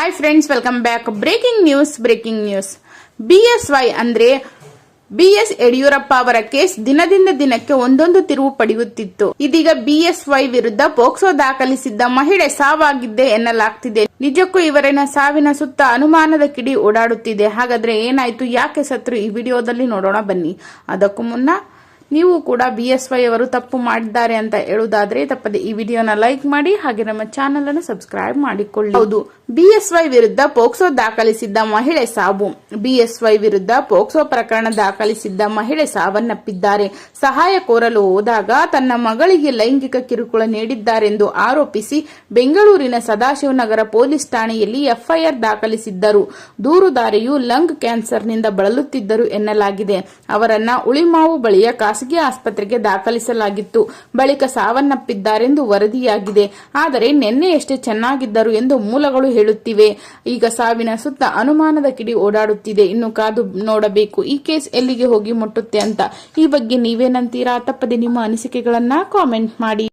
Hi friends welcome back breaking news breaking news BSY ಅಂದ್ರೆ BS Yediyurappa ಅವರ case ದಿನದಿಂದ ದಿನಕ್ಕೆ ಒಂದೊಂದು ತಿರುವು ಪಡೆಯುತ್ತಿತ್ತು. ಇದೀಗ ಬಿಎಸ್ವೈ ವಿರುದ್ಧ ಪೋಕ್ಸೋ ದಾಖಲಿಸಿದ್ದ ಮಹಿಳೆ ಸಾವಾಗಿದ್ದೆ ಎನ್ನಲಾಗ್ತಿದೆ. ನಿಜಕ್ಕೂ ಇವರಿನ ಸಾವಿನ ಸುತ್ತ ಅನುಮಾನದ ಕಿಡಿ ಓಡಾಡುತ್ತಿದೆ. ಹಾಗಾದ್ರೆ ಏನಾಯ್ತು? ಯಾಕೆ ಸತ್ರು ಈ ವಿಡಿಯೋದಲ್ಲಿ ನೋಡೋಣ ಬನ್ನಿ. ಅದಕ್ಕೂ ಮುನ್ನ ನೀವು ಕೂಡ ಬಿ ಎಸ್ ವೈ ಅವರು ತಪ್ಪು ಮಾಡಿದ್ದಾರೆ ಅಂತ ಹೇಳುವುದಾದ್ರೆ ತಪ್ಪದೆ ಈ ವಿಡಿಯೋನ ಲೈಕ್ ಮಾಡಿ ಹಾಗೆ ನಮ್ಮ ಚಾನೆಲ್ ಅನ್ನು ಸಬ್ಸ್ಕ್ರೈಬ್ ಮಾಡಿಕೊಳ್ಳಿ. ಹೌದು ಬಿಎಸ್ವೈ ವಿರುದ್ಧ ಪೋಕ್ಸೋ ದಾಖಲಿಸಿದ್ದ ಮಹಿಳೆ ಸಾವು. ಬಿಎಸ್ವೈ ವಿರುದ್ಧ ಪೋಕ್ಸೋ ಪ್ರಕರಣ ದಾಖಲಿಸಿದ್ದ ಮಹಿಳೆ ಸಾವನ್ನಪ್ಪಿದ್ದಾರೆ. ಸಹಾಯ ಕೋರಲು ಹೋದಾಗ ತನ್ನ ಮಗಳಿಗೆ ಲೈಂಗಿಕ ಕಿರುಕುಳ ನೀಡಿದ್ದಾರೆಂದು ಆರೋಪಿಸಿ ಬೆಂಗಳೂರಿನ ಸದಾಶಿವನಗರ ಪೊಲೀಸ್ ಠಾಣೆಯಲ್ಲಿ ಎಫ್ಐಆರ್ ದಾಖಲಿಸಿದ್ದರು. ದೂರುದಾರಿಯು ಲಂಗ್ ಕ್ಯಾನ್ಸರ್ನಿಂದ ಬಳಲುತ್ತಿದ್ದರು ಎನ್ನಲಾಗಿದೆ. ಅವರನ್ನ ಉಳಿಮಾವು ಬಳಿಯ ಖಾಸಗಿ ಆಸ್ಪತ್ರೆಗೆ ದಾಖಲಿಸಲಾಗಿತ್ತು. ಬಳಿಕ ಸಾವನ್ನಪ್ಪಿದ್ದಾರೆಂದು ವರದಿಯಾಗಿದೆ. ಆದರೆ ನಿನ್ನೆಯಷ್ಟೇ ಚೆನ್ನಾಗಿದ್ದರು ಎಂದು ಮೂಲಗಳು ಹೇಳುತ್ತಿವೆ. ಈಗ ಸಾವಿನ ಸುತ್ತ ಅನುಮಾನದ ಕಿಡಿ ಓಡಾಡುತ್ತಿದೆ. ಇನ್ನು ಕಾದು ನೋಡಬೇಕು. ಈ ಕೇಸ್ ಎಲ್ಲಿಗೆ ಹೋಗಿ ಮುಟ್ಟುತ್ತೆ ಅಂತ. ಈ ಬಗ್ಗೆ ನೀವೇನಂತೀರಾ? ತಪ್ಪದೆ ನಿಮ್ಮ ಅನಿಸಿಕೆಗಳನ್ನ ಕಾಮೆಂಟ್ ಮಾಡಿ.